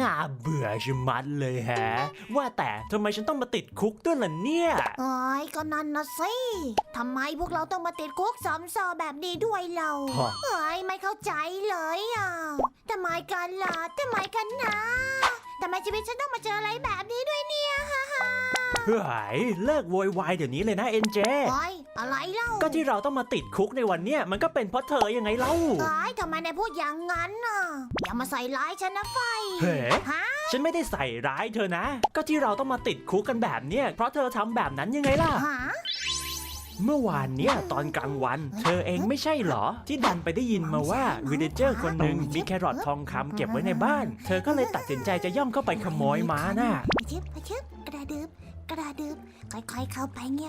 น่าเบื่อชะมัดเลยแฮะ ว่าแต่ทำไมฉันต้องมาติดคุกด้วยล่ะเนี่ย โอ้ยก็นั่นนะสิทำไมพวกเราต้องมาติดคุกสอมซอแบบนี้ด้วยเราฮะ เอ้ยไม่เข้าใจเลยอะทำไมกันล่ะทำไมกันนะทำไมชีวิตฉันต้องมาเจออะไรแบบนี้ด้วยเนี่ยฮ่าฮ่า เฮ้ยเลิกโวยวายเดี๋ยวนี้เลยนะเอ็นเจโอ้ยอะไรเล่าก็ที่เราต้องมาติดคุกในวันเนี้ยมันก็เป็นเพราะเธอยังไงเล่าเอ้ยทำไมนายพูดอย่างนั้นน่ะอย่ามาใส่ร้ายฉันนะไฟเฮ้ ฮะฉันไม่ได้ใส่ร้ายเธอนะ ก็ที่เราต้องมาติดคุกกันแบบเนี้ยเพราะเธอทำแบบนั้นยังไงล่ะ ฮะเมื่อวานเนี้ยตอนกลางวัน เธอเองไม่ใช่เหรอ ที่ดันไปได้ยินมาว่าวิลเลเจอร์คนหนึ่งมีแครอททองคำเก็บไว้ในบ้าน เธอก็เลยตัดสินใจจะย่องเข้าไปขโมยมาน่ะไปชึบไปชึบกระดึบ กระดึบค่อยๆเข้าไปเงี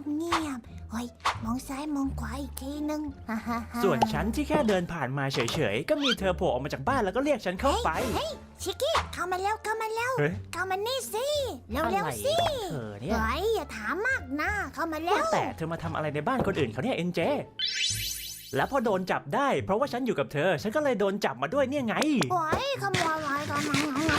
ยบๆเฮ้ยมองซ้ายมองขวาอีกทีนึงฮ่าฮ่าฮ่าส่วนฉันที่แค่เดินผ่านมาเฉยๆ ก็มีเธอโผล่ออกมาจากบ้านแล้วก็เรียกฉันเข้าไปเฮ้ยชิคกี้เข้ามาแล้วเข้ามาแล้วเฮ้ยเข้ามานี่สิเร็วอะไรเร็วๆสิเธอเนี่ยเฮ้ยอย่าถามมากนะเข้ามาแล้ว่าวแต่เธอมาทำอะไรในบ้านคนอื่นเขาเนี่ยเอ็นเจ แล้วพอโดนจับได้ เพราะว่าฉันอยู่กับเธอ ฉันก็เลยโดนจับมาด้วยเนี่ยไง โอ้ยขโมยอะไรกัน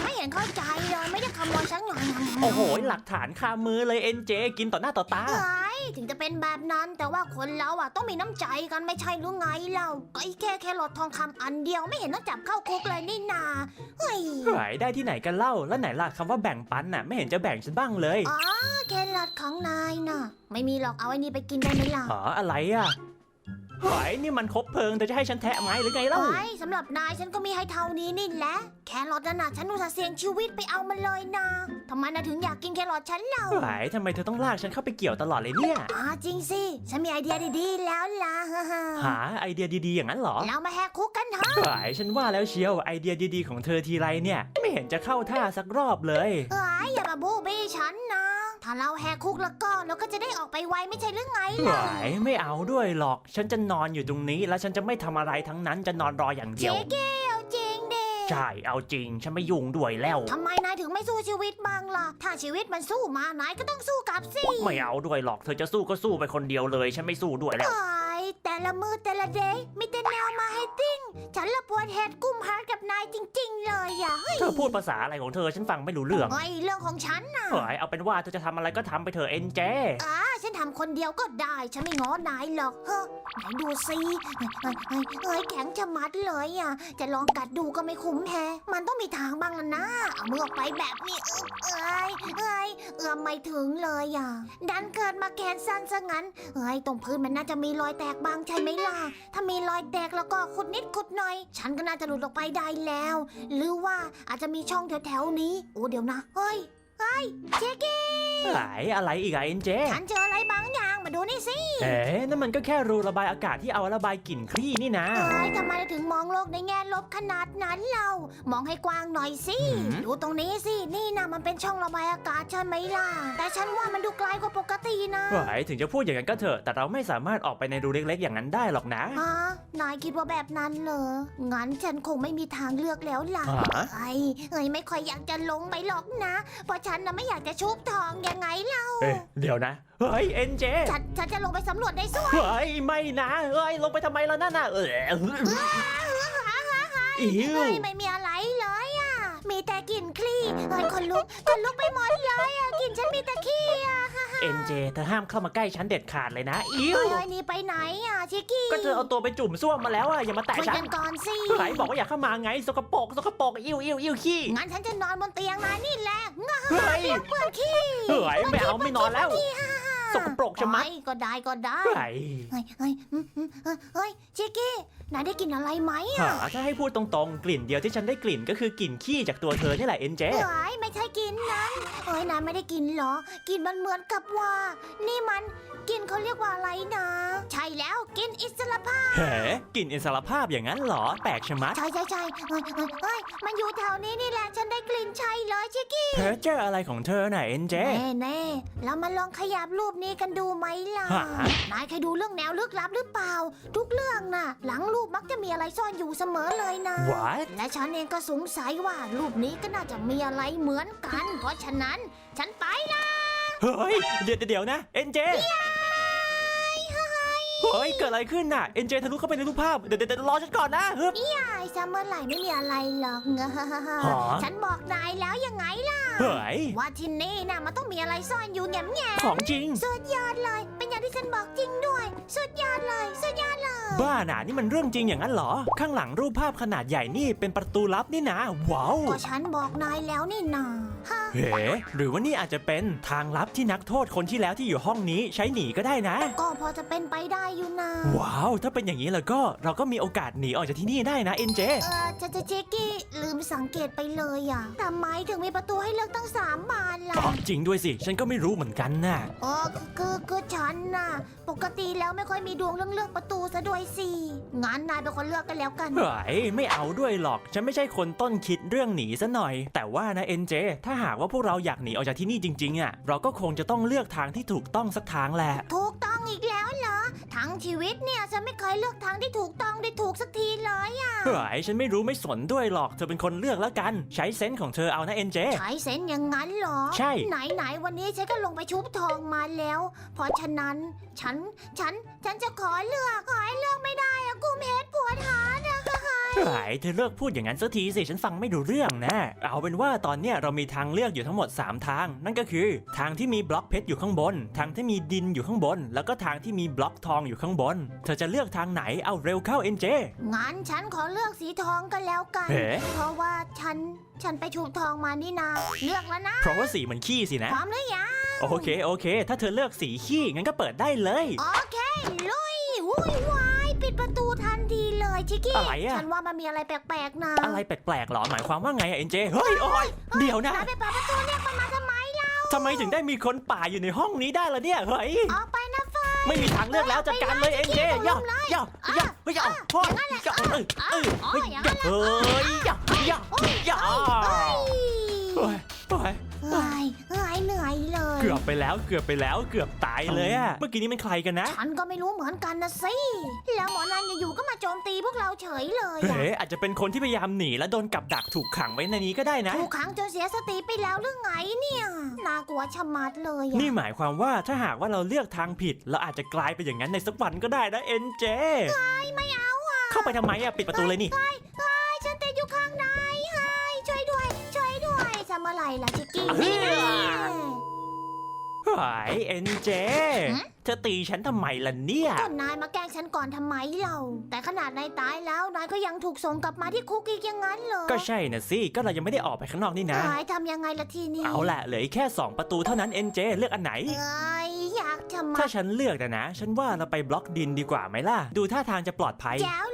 ไม่เห็นเข้าใจเลยไม่ได้ขโมยสักหน่อยโอ้โห หลักฐานคามือเลยเอ็นเจกินต่อหน้าต่อตาเฮ้ยถึงจะเป็นแบบนั้นแต่ว่าคนเราอะต้องมีน้ำใจกันไม่ใช่หรือไงเราก็ไอ้แค่แค่หลอดทองคำอันเดียวไม่เห็นต้องจับเข้าคุกเลยนี่นาเฮ้ยหายได้ที่ไหนกันเล่า แล้วไหนล่ะคำว่าแบ่งปันน่ะไม่เห็นจะแบ่งฉันบ้างเลย อ๋อแครอทของนายน่ะ ไม่มีหรอกเอาไอ้นี่ไปกินได้ไหมล่ะหาอะไรอะ หายนี่มันคบเพลิงเธอจะให้ฉันแทะไหมหรือไงเล่าโอ้ยสำหรับนายฉันก็มีให้เท่านี้นี่แหละ แครอทนั่นน่ะฉันอุตส่าห์เสี่ยงชีวิตไปเอามันเลยนะทำไมนะถึงอยากกินแครอทฉันเล่าหายทำไมเธอต้องลากฉันเข้าไปเกี่ยวตลอดเลยเนี่ย อ๋อจริงสิ ฉันมีไอเดียดีๆแล้วล่ะ หาไอเดียดีๆอย่างนั้นเหรอเรามาแหกคุกกันเถอะหายฉันว่าแล้วเชียวไอเดียดีๆของเธอทีไรเนี่ย ไม่เห็นจะเข้าท่าสักรอบเลย เอ้ ถ้าเราแหกคุกแล้วก็เราก็จะได้ออกไปไวไม่ใช่หรือไงหล่ะายไม่เอาด้วยหรอก ฉันจะนอนอยู่ตรงนี้ แล้วฉันจะไม่ทำอะไรทั้งนั้นจะนอนรออย่างเดีเจ๊ยว เกลจริงดิใช่เอาจริง ฉันไม่ยุ่งด้วยแล้ว ทำไมนายถึงไม่สู้ชีวิตบ้างล่ะ ถ้าชีวิตมันสู้มานายก็ต้องสู้กลับสิไม่เอาด้วยหรอก เธอจะสู้ก็สู้ไปคนเดียวเลย ฉันไม่สู้ด้วยแล้ว เอ้ยแต่ ละมือแต่ละเดย์มีแต่แนวมาให้ติ้ง ฉันละปวดเฮดกุ้มฮาร์ดกับนายจริง ๆ เลยอะเฮ้ยเธอพูดภาษาอะไรของเธอฉันฟังไม่รู้เรื่องไอ้เรื่องของฉันน่ะเฮ้ยเอาเป็นว่าเธอจะทำอะไรก็ทำไปเถอะเอ็นเจ อ่าฉัน ทำคนเดียวก็ได้ ฉันไม่ง้อนายหรอกเฮ้อไหนดูสิเฮ้ยเฮ้ยเฮ้ยแข็งชะมัดเลยอะ จะลองกัดดูก็ไม่คุ้มแฮะมันต้องมีทางบ้างละนะ เอามือออกไปแบบนี้เอ้ยเอ้ยเอื้อมไม่ถึงเลยอะ ดันเกิดมาแขนสั้นซะงั้น เอ้ยตรงพื้นมันน่าจะมีรอยแตกบ้างใช่ไหมล่ะ ถ้ามีรอยแตกแล้วก็ขุดนิดขุดหน่อย ฉันก็น่าจะหลุดออกไปได้แล้ว หรือว่าอาจจะมีช่องแถวๆนี้ โอ้เดี๋ยวนะ เฮ้ย เฮ้ยเจ๊กี้หายอะไรอีกอะเอ็นเจ ฉันเจออะไรบางอย่าง มาดูนี่สิเอ๊ะนั่นมันก็แค่รูระบายอากาศที่เอาระบายกลิ่นคลี่นี่นะ เอ้ยทำไมเราถึงมองโลกในแง่ลบขนาดนั้นเรา มองให้กว้างหน่อยสิ หืม ดูตรงนี้สิ นี่นะมันเป็นช่องระบายอากาศใช่ไหมล่ะ แต่ฉันว่ามันดูไกลกว่าปกตินะหายถึงจะพูดอย่างนั้นก็เถอะ แต่เราไม่สามารถออกไปในรูเล็กๆ อย่างนั้นได้หรอกนะฮะนายคิดว่าแบบนั้นเหรอ งั้นฉันคงไม่มีทางเลือกแล้วล่ะ ฮะ ไอ้เอ้ยไม่ค่อยอยากจะลงไปหรอกนะ เพราะฉันน่ะไม่อยากจะชุบทองยังไงเล่าเอ๊ะเดี๋ยวนะเฮ้ยเอ็นเจฉันฉันจะลงไปสำรวจในส้วมเฮ้ยไม่นะเฮ้ยลงไปทำไมล่ะนั่นน่ะเอออิวเฮ้ยไม่มีอะไรเลยอะ มีแต่กลิ่นคลี่เฮ้ยคนลุกคนลุกไปหมดเลยอะกลิ่นฉันมีแต่ขี้อะเอ็นเจเธอห้ามเข้ามาใกล้ฉันเด็ดขาดเลยนะอิวเฮ้ยนี่ไปไหนอะชิกกี้ก็เธอเอาตัวไปจุ่มส้วมมาแล้วอะอย่ามาแตะคุยฉักันนก่อนสิไหนบอกว่าอยากเข้ามาไงสกปรกสกปรกอิวอิวอิวขี้งั้นฉันจะนอนบนเตียงนายนี่แหละง่าเฮ้ยเปื้อนขี้เฮ้ยไม่เอาไม่นอนแล้ว สกปรกชะมัดโอ้ยก็ได้ก็ได้เฮ้ยเฮ้ยเฮ้ยอืมอืมเฮ้ยเฮ้ยชิกกี้นายได้กลินอะไรไหมหาอะถ้าให้พูดตรงๆ กลิ่นเดียวที่ฉันได้กลิ่นก็คือกลิ่นขี้จากตัวเธอนี่แหละเอ็นเจเฮ้ยไม่ใช่กลินนั้นเฮ้ยนายไม่ได้กินเหรอกลินมันเหมือนกับว่า นี่มันกลินเขาเรียกว่าอะไรนะ ใช่แล้วกลินอิสระภาพเฮ้กลิ่นอิสรภาพอย่างนั้นเหรอแปลกชะมัดใช่ใช่ใช่เฮ้ยเฮ้ยเฮ้ยมันอยู่แถวนี้นี่แหละฉันได้กลิ่นใช่เลยชิกกี้เพอเจออะไรของเธอน่ะเอ็นเจแน่แน่เรามาลองขยับรูปนี้กันดูไหมล่ะฮะนายเคยดูเรื่องแนวลึกลับหรือเปล่า ทุกเรื่องน่ะ หลังรูปมักจะมีอะไรซ่อนอยู่เสมอเลยนะ What และฉันเองก็สงสัยว่ารูปนี้ก็น่าจะมีอะไรเหมือนกัน เพราะฉะนั้นฉันไปละเฮ้ย เดี๋ยวเดี๋ยวนะ เอ็นเจ เฮ้ย เกิดอะไรขึ้นน่ะ เอ็นเจทะลุเข้าไปในรูปภาพ เดี๋ยวเดี๋ยวเดี๋ยวรอฉันก่อนนะฮึบ ไอ้ซัมเมอร์ไหลไม่มีอะไรหรอกเงหรอ ฉันบอกนายแล้วยังไงล่ะ เฮ้ย ว่าที่นี่น่ะมันต้องมีอะไรซ่อนอยู่แง่มแง่ของจริง สุดยอดเลย เป็นอย่างที่ฉันบอกจริงด้วย สุดยอดเลย สุดยอดเลย บ้าน่ะนี่มันเรื่องจริงอย่างนั้นเหรอ ข้างหลังรูปภาพขนาดใหญ่นี่เป็นประตูลับนี่นะ ว้าว ก็ฉันบอกนายแล้วนี่นาฮะ เฮ้หรือว่านี่อาจจะเป็นทางลับที่นักโทษคนที่แล้วที่อยู่ห้องนี้ใช้หนีก็ได้นะ ก็พอจะเป็นไปได้อยู่นะ ว้าว ถ้าเป็นอย่างนี้แล้วก็เราก็มีโอกาสหนีออกจากที่นี่ได้นะเอ็นเจ เออจะจะเจกี้ลืมสังเกตไปเลยอะทำไมถึงมีประตูให้เลือกตั้งสามบานล่ะอ๋อจริงด้วยสิ ฉันก็ไม่รู้เหมือนกันน่ะ อ๋อคือคือฉันน่ะ ปกติแล้วไม่ค่อยมีดวงเรื่องเลือกประตูซะด้วยสิ งั้นนายเป็นคนเลือกกันแล้วกัน เฮ้ยไม่เอาด้วยหรอก ฉันไม่ใช่คนต้นคิดเรื่องหนีซะหน่อย แต่ว่านะเอ็นเจ ถ้าหากว่าพวกเราอยากหนีออกจากที่นี่จริงๆอะเราก็คงจะต้องเลือกทางที่ถูกต้องสักทางแหละ ถูกต้องอีกแล้วเหรอ ทั้งชีวิตเนี่ยฉันไม่เคยเลือกทางที่ถูกต้องได้ถูกสักทีเลยอะเฮ้ยฉันไม่รู้ไม่สนด้วยหรอกเธอเป็นคนเลือกแล้วกัน ใช้เซนส์ของเธอเอานะเอ็นเจ ใช้เซนส์อย่างนั้นเหรอ ใช่ ไหนไหนๆวันนี้ฉันก็ลงไปชุบทองมาแล้ว เพราะฉะนั้นฉันฉันฉันจะขอเลือกขอให้เลือกไม่ได้อะกูเพชรปวดหา นะเฮ้ยเธอเลิกพูดอย่างนั้นสักทีสิฉันฟังไม่ดูเรื่องนะ เอาเป็นว่าตอนเนี้ยเรามีทางเลือกอยู่ทั้งหมด 3 ทาง นั่นก็คือ ทางที่มีบล็อกเพชรอยู่ข้างบน ทางที่มีดินอยู่ข้างบน แล้วก็ทางที่มีบล็อกทองอยู่ข้างบน เธอจะเลือกทางไหนเอาเร็วเข้าเอ็นเจ งั้นฉันขอเลือกสีทองกันแล้วกันเฮ้เพราะว่าฉันฉันไปชุบทองมานี่นา เลือกแล้วนะ เพราะว่าสีมันขี้สินะ พร้อมหรือยัง โอเคโอเค ถ้าเธอเลือกสีขี้งั้นก็เปิดได้เลย โอเค ลุยวุ้ยวายปิดประตูทันทีเลยชิ คกี้ อะไรอะ ฉันว่ามันมีอะไรแปลกๆนะอะไรแปลกๆหรอ หมายความว่าไงอะเอ็นเจ เฮ้ย โอ้ยเดี๋ยวนะนายไปเปิดประตูเรียกมันมาทำไมล่ะทำไมถึงได้มีคนป่าอยู่ในห้องนี้ได้ล่ะเนี่ย เฮ้ย ออกไปนะเฟยไม่มีทางเลือกแล้วจัดการเลยเอ็นเจย่าย่าย่าเฮ้ยย่าพ่อย่าเอ้ยเอ้ยเฮ้ยย่าเฮ้ยย่าย่าย่าเฮ้ย เฮ้ยเฮ้ยเฮ้ยเฮ้ยเหนื่อยเลย เกือบไปแล้วเกือบไปแล้วเกือบตายเลยอะเมื่อกี้นี้เป็นใครกันนะฉันก็ไม่รู้เหมือนกันนะสิ แล้วหมอนันอยู่ๆก็มาโจมตีพวกเราเฉยเลยอะเฮ้ยอาจจะเป็นคนที่พยายามหนีแล้วโดนกับดักถูกขังไว้ในนี้ก็ได้นะ ถูกขังจนเสียสติไปแล้วหรือไงเนี่ยน่ากลัวชะมัดเลยอะนี่หมายความว่าถ้าหากว่าเราเลือกทางผิด เราอาจจะกลายเป็นอย่างนั้นในสักวันก็ได้นะเอ็นเจไม่เอาอะเข้าไปทำไมอะปิดประตูเลยนี่เฮ้ยเฮ้ยฉัน ล่ะชิกกี้เฮ้ยนี่แน่หายเอ็นเจหืมเธอตีฉันทำไมล่ะเนี่ย ก็นายมาแกล้งฉันก่อนทำไมเรา แต่ขนาดนายตายแล้วนายก็ยังถูกส่งกลับมาที่คุกอีกอย่างนั้นเหรอก็ใช่นะสิ ก็เรายังไม่ได้ออกไปข้างนอกนี่นะ นายทำยังไงละทีนี้เอาละเหลืออีกแค่ 2 ประตูเท่านั้นเอ็นเจเลือกอันไหน เอ้ยอยากจะมาถ้าฉันเลือกนะนะ ฉันว่าเราไปบล็อกดินดีกว่าไหมล่ะ ดูท่าทางจะปลอดภัย แจ๋ว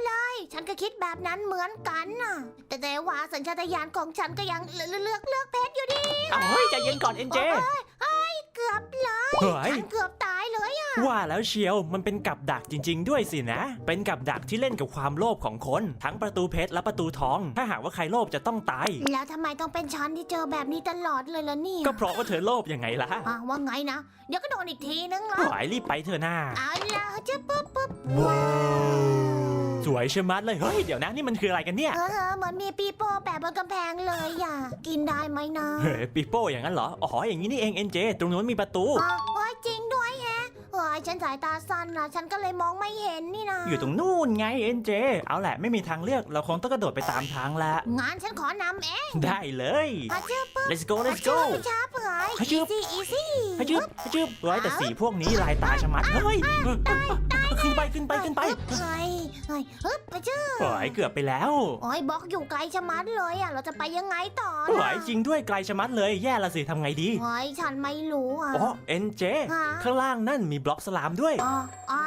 เลยฉัน ก็คิดแบบนั้นเหมือนกันน่ะ แต่แต่ว่าสัญชาตญาณของฉันก็ยังเลือกเลือกเลือกเพชรอยู่ดีเอาเฮ้ยใจเย็นก่อนเอ็นเจเกือบเลยเฮ้ย ฉันเกือบตายเลยอะว่าแล้วเชียวมันเป็นกับดักจริง ๆ ด้วยสินะ เป็นกับดักที่เล่นกับความโลภของคน ทั้งประตูเพชรและประตูทอง ถ้าหากว่าใครโลภจะต้องตาย แล้วทำไมต้องเป็นฉันที่เจอแบบนี้ตลอดเลยล่ะเนี่ยก็เพราะว่าเธอโลภยังไงล่ะอะว่าไงนะ เดี๋ยวก็โดนอีกทีนึงละหายรีบไปเถอะหน้าเอาล่ะจะปุ๊บปุ๊บส วยชะมัดเลย เฮ้ย เดี๋ยวนะนี่มันคืออะไรกันเนี่ย เออเหมือนมีปีโป้แปะบนกำแพงเลยอะ กินได้ไหมนะเฮ้ยปีโป้อย่างนั้นเหรอ อ๋อ อย่างนี้นี่เองเอ็นเจ ตรงนู้นมีประตู อ๋อโอ้ยจริงด้วยแฮะเฮ้ยฉันสายตาสั้นนะฉันก็เลยมองไม่เห็นนี่นะอยู่ตรงนู่นไงเอ็นเจ เอาแหละไม่มีทางเลือกเราคงต้องกระโดดไปตามทางละ งานฉันขอนำเองได้เลย อาจืบปุ๊บ let's go อา let's จื go บช้าเปื่อยอาจืบ easy easy ฮะจึบฮะจึบเฮ้ยแต่สีพวกนี้ลายตาชะมัด เฮ้ยขึ้น ไปขึ้นไปขึ้นไปเฮ้ยเฮ้ยฮึบอาจืบเฮ้ยเกือบไปแล้วโอ้ยบล็อกอยู่ไกลชะมัดเลยอะ เราจะไปยังไงต่อเฮ้นะยจริงด้วยไกลชะมัดเลยแย่ละสิทำไงดีเฮ้ยฉันไม่รู้อะ อ๋อเอ็นเจฮะ ข้างล่างนั่นมีบล็อกสลามด้วยอ๋ออ๋อ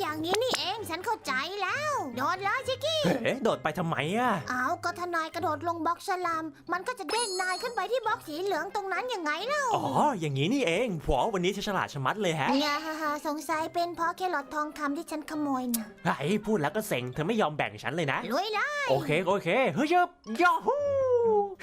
อย่างนี้นี่เองฉันเข้าใจแล้ว โดดเลยชิคกี้เฮ้โดดไปทำไมอะเอาก็ทนายกระโดดลงบล็อกสลาม มันก็จะเด้งนายขึ้นไปที่บล็อกสีเหลืองตรงนั้นยังไงเล่าอ๋ออย่างนี้นี่เองผัววันนี้เธอฉลาดชะมัดเลยฮะ เนี่ยฮ่าฮ่าสงสัยเป็นเพราะแครอททองคำที่ฉันขโมยนะไอ้พูดแล้วก็เซ็งเธอไม่ยอมแบ่งฉันเลยนะ ลุยละโอเคโอเคเฮ้ยยึบยาฮู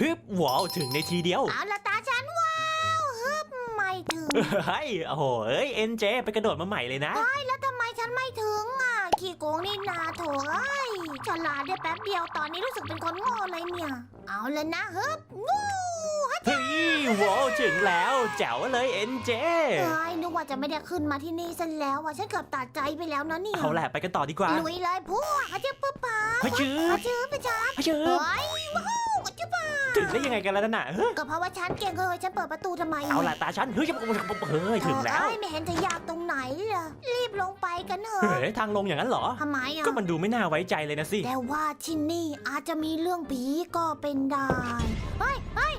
ฮึบว้าวถึงในทีเดียวเอาละตาฉันว้าวฮึบไม่ถึงเฮ้ยโอ้โหเอ้ยเอ็นเจไปกระโดดมาใหม่เลยนะแล้วทำไมฉันไม่ถึงอะขี้โกงนี่นาโถเอ้ยฉลาดได้แป๊บเดียวตอนนี้รู้สึกเป็นคนโง่เลยเนี่ย เอาเลยนะฮึบงูฮัจ เฮ้ยว้าวถึงแล้วแจ๋วเลยเอ็นเจเอ้ยนึกว่าจะไม่ได้ขึ้นมาที่นี่ซะแล้วอะฉันเกือบตัดใจไปแล้วนะเนี่ยเอาแหละไปกันต่อดีกว่าลุยเลยพวกอาจืบปุ๊บปาพะชืบอาจืบไปจ้าพะชืเฮ้บยว้าวอาจืบปาถึงได้ยังไงกันแล้วนั่นน่ะเฮ้ยก็เพราะว่าฉันเก่งเลยฉันเปิดประตูทำไมเอาละตาฉันเฮ้ยเฮ้ยถึงแล้วเอ้ยไม่เห็นจะยากตรงไหนล่ะรีบลงไปกันเถเฮ้อะยทางลงอย่างนั้นเหรอทำไมอะก็มันดูไม่น่าไว้ใจเลยนะสิแต่ว่าที่นี่อาจจะมีเรื่องผีก็เป็นได้เฮ้ยเฮ้ยเฮ้ย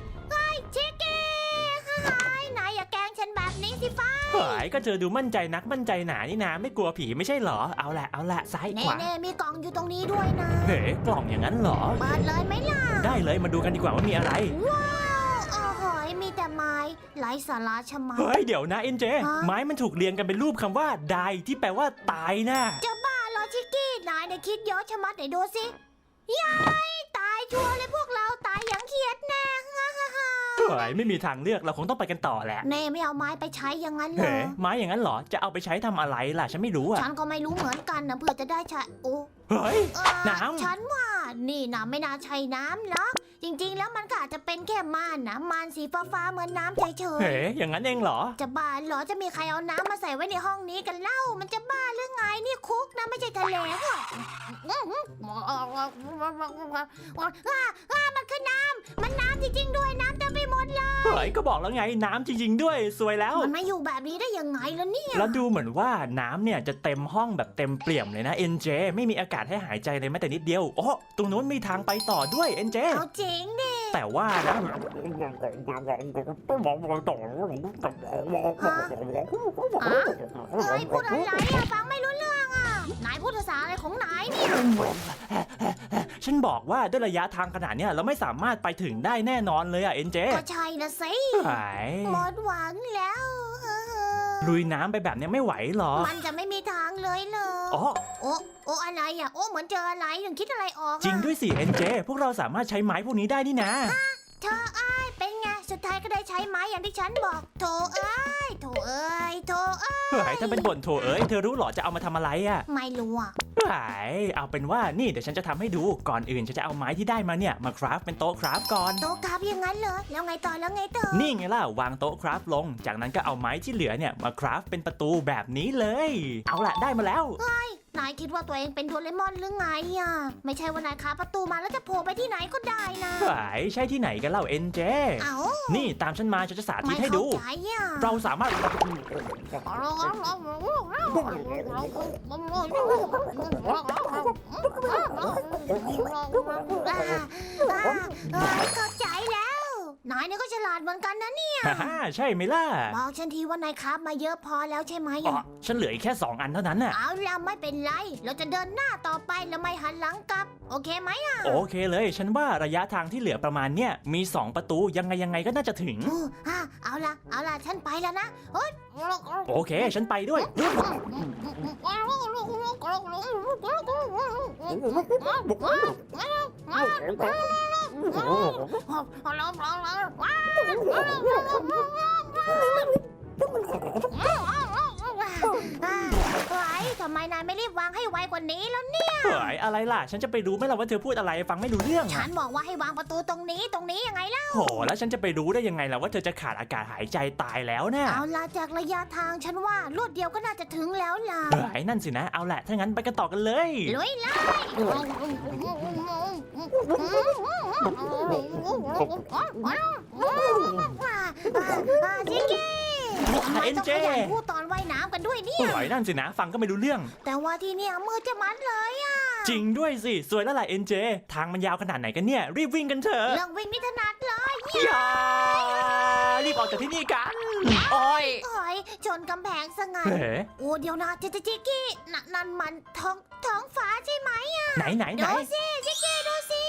เฮ้ยก็เธอดูมั่นใจนักมั่นใจหนานี่นะไม่กลัวผีไม่ใช่เหรอเอาละเอาละซ้ายขวาแน่ๆมีกล่องอยู่ตรงนี้ด้วยนะเฮ้ยกล่องอย่างนั้นเหรอ เปิดเลยไหมล่ะ ได้เลยมาดูกันดีกว่าว่ามีอะไร ว้าวโอ้โหยมีแต่ไม้ไร้สาระชะมัด เฮ้ยเดี๋ยวนะเอ็นเจ ฮะ ไม้มันถูกเรียงกันเป็นรูปคำว่า die ที่แปลว่าตายนะจะบ้าเหรอชิคกี้นายเนี่ยคิดเยอะชะมัดไหนดูสิยายตายชัวร์เลยพวกเราตายอย่างเครียดแน่ฮ่าฮ่าฮ่า เฮ้ยไม่มีทางเลือกเราคงต้องไปกันต่อแหละ เน่ไม่เอาไม้ไปใช้อย่างนั้นเหรเฮ้อยไม้อย่างนั้นเหรอ จะเอาไปใช้ทำอะไรล่ะ ฉันไม่รู้อะ ฉันก็ไม่รู้เหมือนกันนะเพื่อจะได้ใช้โอ้เฮ้ย เอ่อน้ำ ฉันว่านี่นะไม่น่าใช่น้ำหรอกจริงๆ แล้วมันก็อาจจะเป็นแค่ม่านนะม่านสีฟ้าๆเหมือนน้ำเฉยเฮ้ยอย่างนั้นเองเหรอ ๆจะบ้าเหรอจะมีใครเอาน้ำมาใส่ไว้ในห้องนี้กันเล่า มันจะบ้าหรือไงนี่คุกนะไม่ใช่ทะเลค่ะว้าว้ามันคือน้ำมันน้ำจริงๆด้วยน้ำเต็มไป หมดเลยเฮ้ยก็บอกแล้วไงน้ำจริงๆด้วยสวยแล้ว มันมาอยู่แบบนี้ได้ยังไงล่ะเนี่ยแล้วดูเหมือนว่าน้ำเนี่ยจะเต็มห้องแบบเต็มเปี่ยมเลยนะเอ็นเจไม่มีอากาศให้หายใจเลยแม้แต่นิดเดียวโอ้ตรงนู้นมีทางไปต่อด้วยเอ็นเจเอาจริงดิแต่ว่านะเอ้ยพูดอะไรอะฟังไม่รู้เรื่องอะ นายพูดภาษาอะไรของนายเนี่ย ฉันบอกว่าด้วยระยะทางขนาดเนี้ยเราไม่สามารถไปถึงได้แน่นอนเลยอะเอ็นเจก็ใช่นะสิ หายหมดหวังแล้ว ลุยน้ำไปแบบเนี้ยไม่ไหวหรอ มันจะไม่มีทางเลยเลยอ๋อ โอ้โอ้อะไรอะ โอ้เหมือนเจออะไรถึงคิดอะไรออกอะจริงด้วยสิเอ็นเจพวกเราสามารถใช้ไม้พวกนี้ได้นี่นะ เธอเอ้ยเป็นไง สุดท้ายก็ได้ใช้ไม้อย่างที่ฉันบอก โถเอ้ยโถ เอ้ยโถเอ้ยเฮ้ยถ้าเป็นบ่นโถเอ้ยเธอรู้เหรอจะเอามาทำอะไรอะไม่รู้อะหายเอาเป็นว่านี่เดี๋ยวฉันจะทำให้ดูก่อนอื่นฉันจะเอาไม้ที่ได้มาเนี่ยมาคราฟเป็นโต๊ะคราฟก่อน โตกราฟอย่างนั้นเหรอแล้วไงต่อแล้วไงต่อนี่ไงล่ะวางโต๊ะคราฟลง จากนั้นก็เอาไม้ที่เหลือเนี่ยมาคราฟเป็นประตูแบบนี้เลย เอาละได้มาแล้ว นายคิดว่าตัวเองเป็นโดเรมอนหรือไงอะ ไม่ใช่ว่านายคาประตูมาแล้วจะโผล่ไปที่ไหนก็ได้นะหายใช่ที่ไหนกันเล่าเอ็นเจ เอ้านี่ตามฉันมาฉันจะสาธิไม่ตให้เข้าดู ใจอะเราสามารถอ่าอ่าอ่าเข้าใจแล้ว นายเนี่ยก็ฉลาดเหมือนกันนะเนี่ยฮ่าฮ่าใช่ไหมล่ะบอกฉันทีว่านายครับมาเยอะพอแล้วใช่ไหมอ๋อฉันเหลืออีกแค่ 2 อันเท่านั้นน่ะ เอาล่ะไม่เป็นไร เราจะเดินหน้าต่อไปแล้วไม่หันหลังกลับ โอเคไหมอะโอเคเลย ฉันว่าระยะทางที่เหลือประมาณเนี่ยมี 2 ประตูยังไงยังไงก็น่าจะถึงอู้อะเอาล่ะเอาล่ะฉันไปแล้วนะเฮ้ยโอเค ฉันไปด้วยไหว นายไม่รีบวางให้ไวกว่านี้แล้วเนี่ย เฮ้ยอะไรล่ะ ฉันจะไปรู้ไหมล่ะว่าเธอพูดอะไรฟังไม่รู้เรื่องฉัอะนบอกว่าให้วางประตูตรงนี้ตรงนี้ยังไงล่ะ โหแล้วฉันจะไปรู้ได้ยังไงล่ะว่าเธอจะขาดอากาศหายใจตายแล้วนะเอาล่ะจากระยะทางฉันว่ารวดเดียวก็น่าจะถึงแล้วล่ะ เฮ้ยนั่นสินะเอาแหละถ้างั้นไปกันต่อกันเลย ลุยเลยจิกกี้ทำไมต้องขยันพูดตอนว่ายน้ำกันด้วยเนี่ยเฮ้ยนั่นสินะ ฟังก็ไม่รู้เรื่อง แต่ว่าที่เนี่ยมืดจะมัดเลยอะจริงด้วยสิ สวยแล้วล่ะเอ็นเจ ทางมันยาวขนาดไหนกันเนี่ย รีบวิ่งกันเถอะเรื่องวิ่งนี่ถนัดเลยอย่ารีบออกจากที่นี่กันโอ้ยโอ้ยชนกำแพงซะงั้นเฮ้โอ้เดี๋ยวนะเจเจจิกกี้นั่นนั่นมันท้องท้องฟ้าใช่ไหมไหนไหนไหนดูสิจิกกี้ดูสิ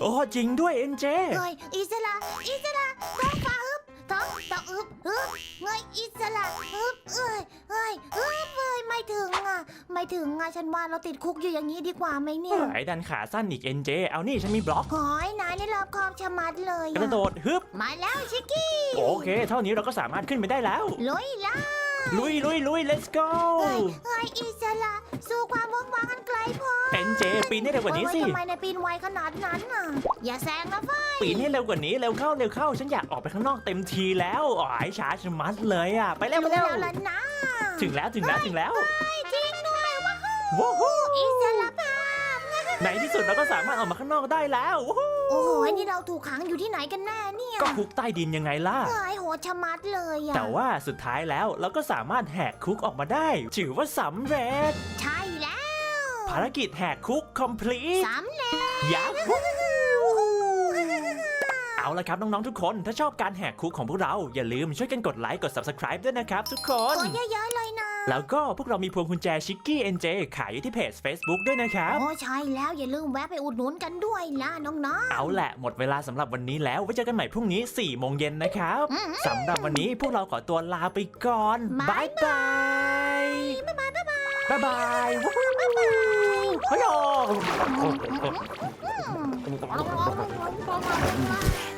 โอ้จริงด้วยเอ็นเจเอ้ยอิสระอิสระท้องฟ้าอึบท้องท้องอึบอึบเงย อิสระอึบเอ้ยเอ้ยอึบเอ้ยไม่ถึงอะ ไม่ถึงอะฉันว่าเราติดคุกอยู่อย่างนี้ดีกว่าไหมเนี่ยไอ้ดันขาสั้นอีกเอ็นเจเอานี่ฉันมีบล็อกหอยนายนี่รอบคอบชะมัดเลยกอะระโดดฮึบมาแล้วชิกกี้ โอเค เท่านี้เราก็สามารถขึ้นไปได้แล้ว ลุยเลย ลุยลุยลุย let's go เฮ้ยเฮ้ยอิสระสู่ความเวิ้งว้างอันไกลโพ้เอ็นเจปีนให้เร็วกว่านี้สิ ทำไมในายปีนไวขนาดนั้นน่ะ อย่าแซงนะฟ้าปีนให้เร็วกว่านี้เร็วเข้าเร็วเข้า ฉันอยากออกไปข้างนอกเต็มทีแล้วอ๋อยช้าชะมัดเลยอะ ไปเร็วไปเร็วแล้วล่ะนะถึงแล้วถึงแล้วถึงแล้วไปจริงด้วยว้าวว้าวอิสระภาพ ในที่สุดเราก็สามารถออกมาข้างนอกได้แล้ววู้ฮู้โอ้โหนี่เราถูกขังอยู่ที่ไหนกันแน่เนี่ย ก็คุกใต้ดินยังไงล่ะเฮ้ยโหดชะมัดเลยอะแต่ว่าสุดท้ายแล้วเราก็สามารถแหกคุกออกมาได้ ถือว่าสำเร็จ ใช่แล้ว ภารกิจแหกคุก complete สำเร็จยับ เอาละครับน้องๆทุกคนถ้าชอบการแหกคุกของพวกเราอย่าลืมช่วยกันกดไลค์กด subscribe ด้วยนะครับทุกคน โอ้เยอะๆเลยนะ แล้วก็พวกเรามีพวงกุญแจชิกกี้เอ็นเจขายอยู่ที่เพจ Facebook ด้วยนะครับ โอ้ใช่แล้วอย่าลืมแวะไปอุดหนุนกันด้วยนะน้องเอาแหละหมดเวลาสำหรับวันนี้แล้วไว้เจอกันใหม่พรุ่งนี้4โมงเย็นนะครับๆอืมสำหรับวันนี้พวกเราขอตัวลาไปก่อนบ๊ายบายบายบายบ๊ายบายวู้ฮู้เฮ้ยโอ้อืม